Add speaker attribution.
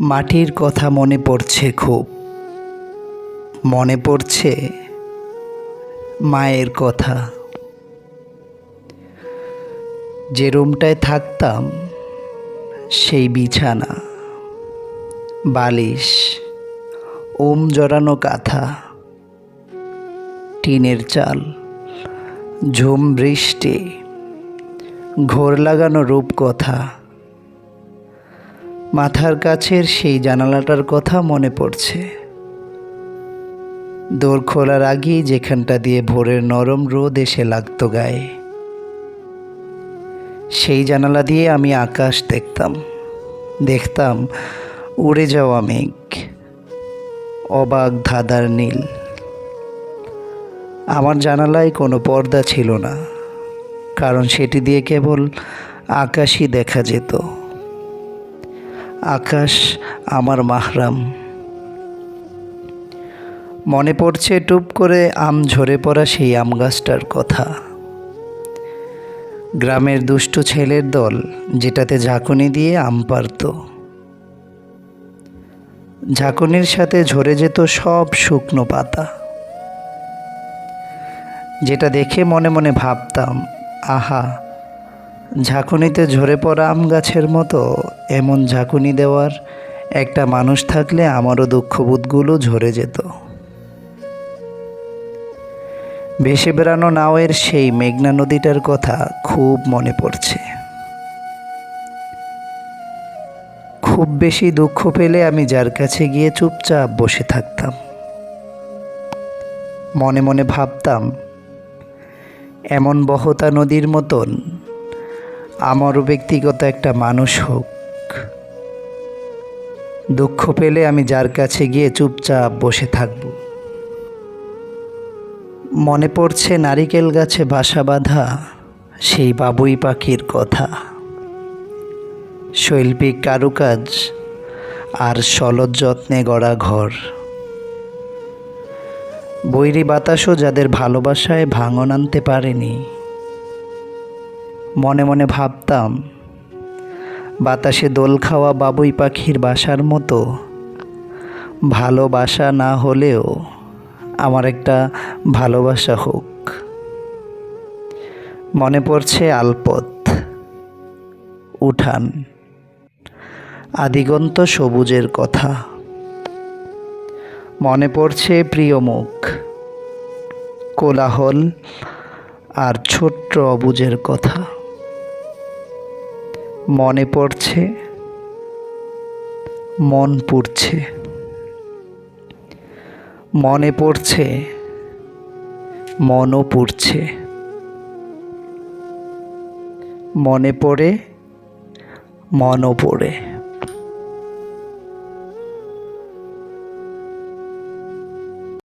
Speaker 1: মাটির কথা মনে পড়ছে খুব। মনে পড়ছে মায়ের কথা। যে রুমটায় থাকতাম, সেই বিছানা, বালিশ ওম জড়ানো কাঁথা, টিনের চাল, ঝুম বৃষ্টি, ঘোর লাগানো রূপকথা মাথার কাছের সেই জানালাটার কথা মনে পড়ছে। দোর খোলার আগেই যেখানটা দিয়ে ভোরের নরম রোদ এসে লাগতো গায়ে। সেই জানালা দিয়ে আমি আকাশ দেখতাম। দেখতাম উড়ে যাওয়া মেঘ, অবাক ধাঁধার নীল। আমার জানালায় কোনো পর্দা ছিল না, কারণ সেটি দিয়ে কেবল আকাশই দেখা যেত। আকাশ আমার মাহরাম। মনে পড়ছে টুপ করে আম ঝরে পড়া সেই আম গাছটার কথা। গ্রামের দুষ্টু ছেলের দল যেটাতে ঝাঁকুনি দিয়ে আম পারত। ঝাঁকুনির সাথে ঝরে যেত সব শুকনো পাতা। যেটা দেখে মনে মনে ভাবতাম, আহা ঝাঁকুনিতে ঝরে পড়া আম গাছের মতো, এমন ঝাঁকুনি দেওয়ার একটা মানুষ থাকলে আমারও দুঃখবোধগুলো ঝরে যেত। ভেসে বেড়ানো নাওয়ের সেই মেঘনা নদীটার কথা খুব মনে পড়ছে। খুব বেশি দুঃখ পেলে আমি যার কাছে গিয়ে চুপচাপ বসে থাকতাম। মনে মনে ভাবতাম, এমন বহতা নদীর মতন আমারও ব্যক্তিগত একটা মানুষ হোক। দুঃখ পেলে আমি যার কাছে গিয়ে চুপচাপ বসে থাকব। মনে পড়ছে নারিকেল গাছে বাসা বাঁধা সেই বাবুই পাখির কথা। শৈল্পিক কারুকাজ আর সলজ যত্নে গড়া ঘর। বৈরী বাতাসও যাদের ভালোবাসায় ভাঙন আনতে পারেনি মনে মনে ভাবতাম, বাতাসে দোল খাওয়া বাবুই পাখির বাসার মতো। ভালোবাসা না হলেও আমার একটা ভালোবাসা হোক। মনে পড়ছে আলপথ উঠান। আদিগন্ত সবুজের কথা। মনে পড়ছে প্রিয় মুখ, কোলাহল আর ছোট্ট অবুজের কথা। মনে পড়ছে মন পড়ছে। মনে পড়ছে মনও পড়ছে। মনে পড়ে মনও পড়ে।